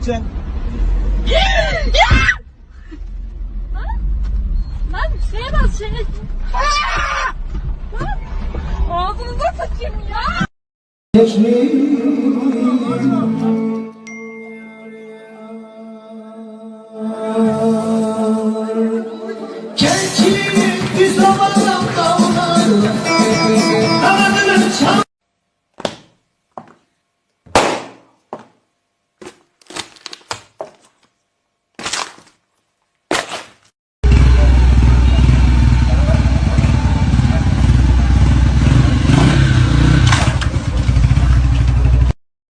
Sen Lan şeye bas şeye. Lan ağzınıza sıçayım ya.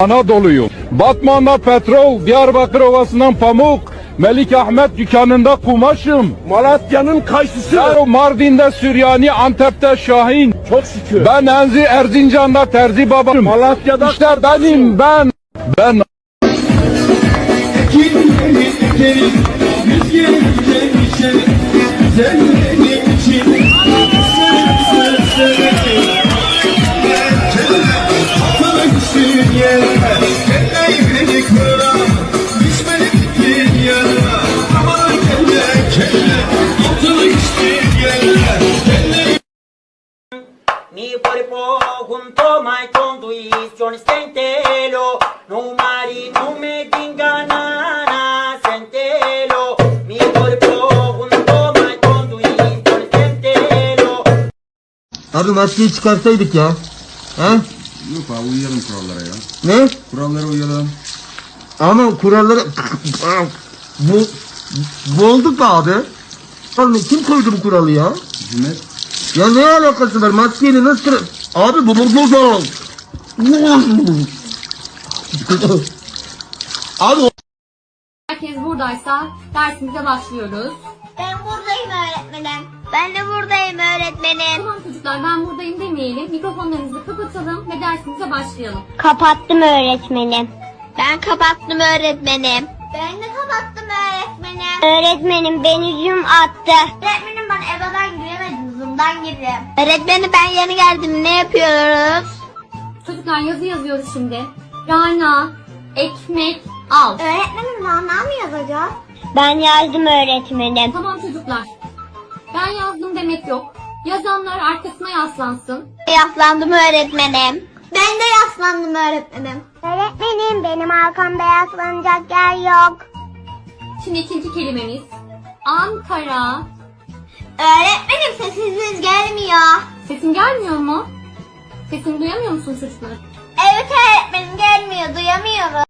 Anadolu'yum. Batman'da petrol, Diyarbakır Ovası'ndan pamuk, Melik Ahmet dükkanında kumaşım. Malatya'nın kayısısı. Ben Mardin'de Süryani, Antep'te Şahin. Çok şükür. Ben Enzi Erzincan'da Terzi babam. Malatya'da İşte benim ben. Ben Mi Abi maskeyi çıkarsaydık ya. Ha? Yok abi uyuyalım kurallara ya. Ne? Kurallara uyalım. Ama kuralları... bu... Boğulduk be abi. Abi kim koydu bu kuralı ya? Hükümet Ya ne alakası var? Maskeyle nasıl... Abi bu bu bu bu. Abi o- Herkes buradaysa dersimize başlıyoruz. Ben buradayım öğretmenim. Ben de buradayım öğretmenim. Tamam çocuklar ben buradayım demeyelim. Mikrofonlarınızı kapatalım ve dersimize başlayalım. Kapattım öğretmenim. Ben kapattım öğretmenim. Ben de kapattım öğretmenim. Öğretmenim beni zoom attı. Öğretmenim ben evadan giremedim zoom'dan girdim. Öğretmenim ben yeni geldim ne yapıyoruz? Çocuklar yazı yazıyoruz şimdi. Rana, ekmek, al. Öğretmenim nana mı yazacağız? Ben yazdım öğretmenim. Tamam çocuklar. Ben yazdım demek yok. Yazanlar arkasına yaslansın. Yaslandım öğretmenim. Ben de yaslandım öğretmenim. Öğretmenim benim arkamda yaslanacak yer yok. Şimdi ikinci kelimemiz. Ankara. Öğretmenim sesiniz gelmiyor. Sesim gelmiyor mu? Sesimi duyamıyor musun çocuklar? Evet öğretmenim gelmiyor duyamıyorum.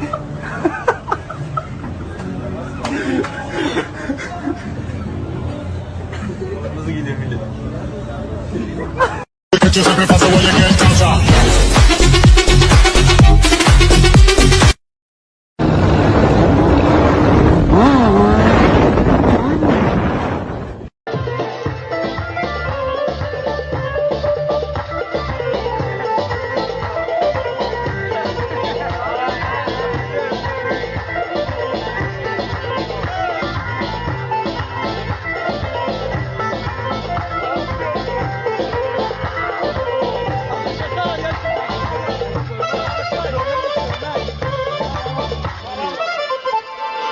就算被放在我的眼角下。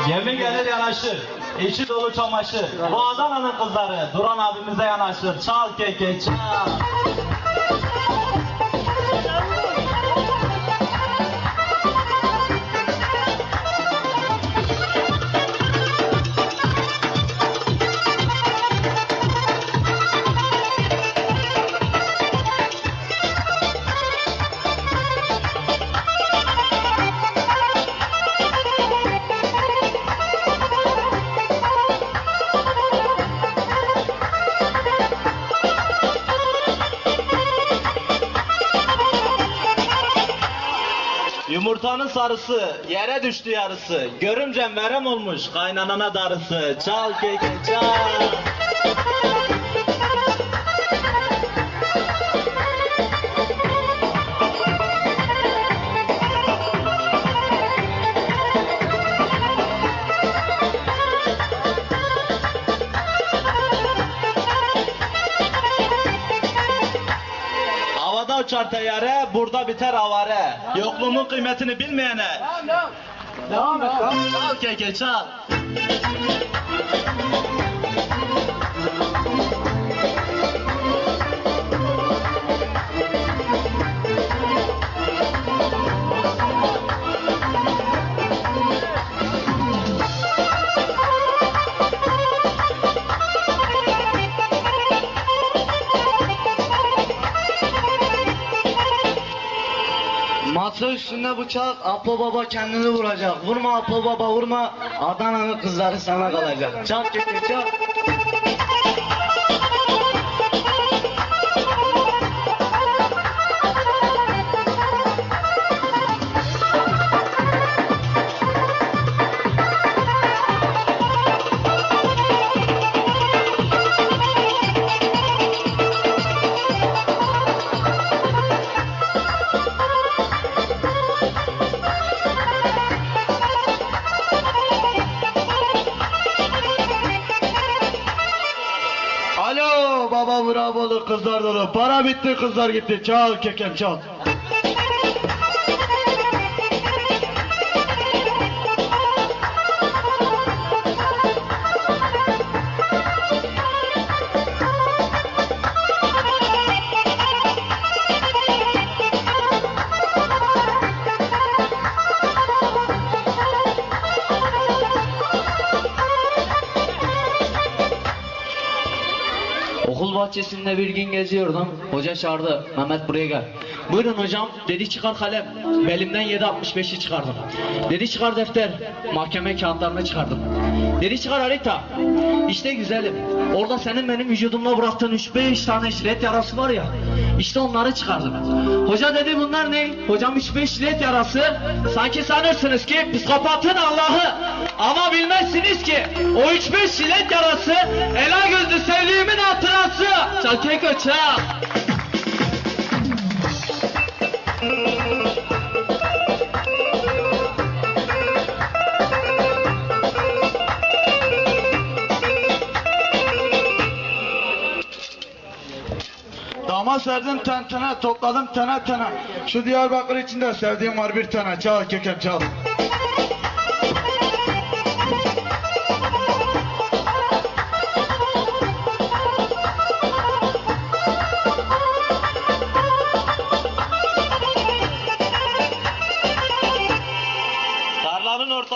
Yemin gelir yanaşır. İçi dolu çamaşır. Bu Adana'nın kızları Duran abimize yanaşır. Çal keke çal. Yumurtanın sarısı, yere düştü yarısı. Görümcem verem olmuş, kaynanana darısı. Çal keke çal. Uçar teyyare, burada biter avare. Yokluğumun kıymetini bilmeyene. Devam et. Çal keke çal. Masa üstünde bıçak, Apo Baba kendini vuracak. Vurma Apo Baba vurma, Adana'nın kızları sana kalacak. Çak keke çak. Bravo'lu kızlar dolu. Para bitti kızlar gitti. Çal kekem çal. Bahçesinde bir gün geziyordum. Hoca çağırdı. Mehmet buraya gel. Buyurun hocam. Dedi çıkar kalem. Belimden 7.65'i çıkardım. Dedi çıkar defter. Mahkeme kağıtlarını çıkardım. Dedi çıkar harita. İşte güzelim. Orada senin benim vücudumda bıraktığın 3-5 tane jilet yarası var ya. İşte onları çıkardım. Hoca dedi bunlar ne? Hocam 3-5 jilet yarası. Sanki sanırsınız ki psikopatın Allah'ı. Ama bilmezsiniz ki o 3-5 jilet yarası ela gözlü sevdiğimin hatırası. Çakek öçak. Dama serdim tentene, topladım tene tene. Şu Diyarbakır içinde sevdiğim var bir tane. Çal kekem çal.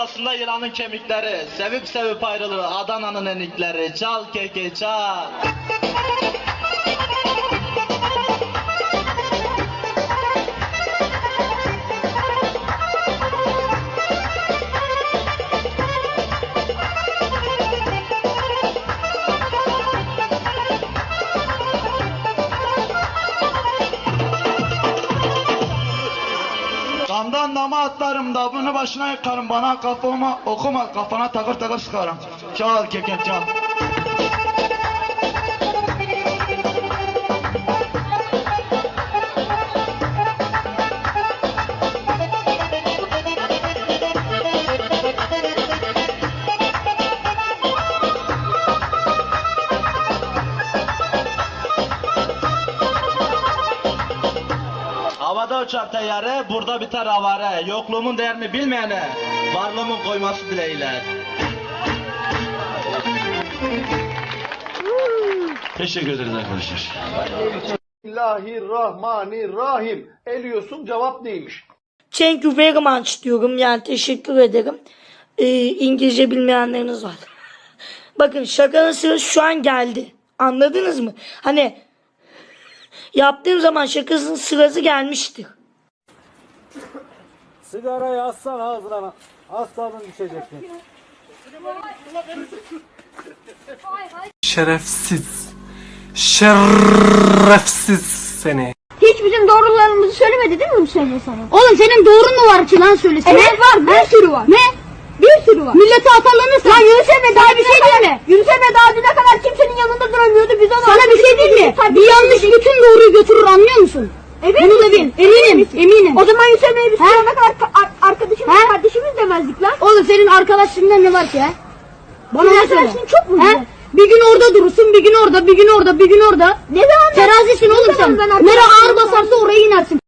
Ortasında yılanın kemikleri, sevip sevip ayrılır Adana'nın enikleri. Çal keke çal. Başına yıkarım bana kafama okuma kafana takır takır sıkarım. Çal kekem çal. Havada uçar teyyare, burada biter avare. Yokluğumun değerini bilmeyene, varlığımın koyması dileğiyle. Teşekkür ederiz arkadaşlar. Bismillahirrahmanirrahim. Eliyorsun cevap neymiş? Thank you very much diyorum. Yani teşekkür ederim. Ee, İngilizce bilmeyenleriniz var. Bakın şakanın sırası şu an geldi. Anladınız mı? Hani yaptığım zaman şakasının sırası gelmiştir. Sigarayı assan ağzına. Aslanın düşeceksin. Şerefsiz. Şerefsiz seni. Hiç bizim doğrularımızı söylemedi değil mi Hüseyin sana? Oğlum senin doğrun mu var ki lan söylesin? Evet var bir sürü var. Ne? Bir sürü var. Millete atarlanırsın. Lan Yunus Emre daha bir şey değil mi? Yunus Emre daha düne kadar kimsenin yanında duramıyordu. Biz ona Sana bir şey değil mi? Bir yanlış bütün doğruyu götürür anlıyor musun? Evet Bunu da bil. Eminim. Eminim. O zaman Yunus Emre'ye biz ne kadar arkadaşımız, kardeşimiz demezdik lan. Oğlum senin arkadaşlığında ne var ki ha? Bana ne söyle? çok mu? Bir gün orada durursun, bir gün orada, bir gün orada, bir gün orada. Ne zaman? Terazisin oğlum sen. Nereye ağır basarsa oraya inersin.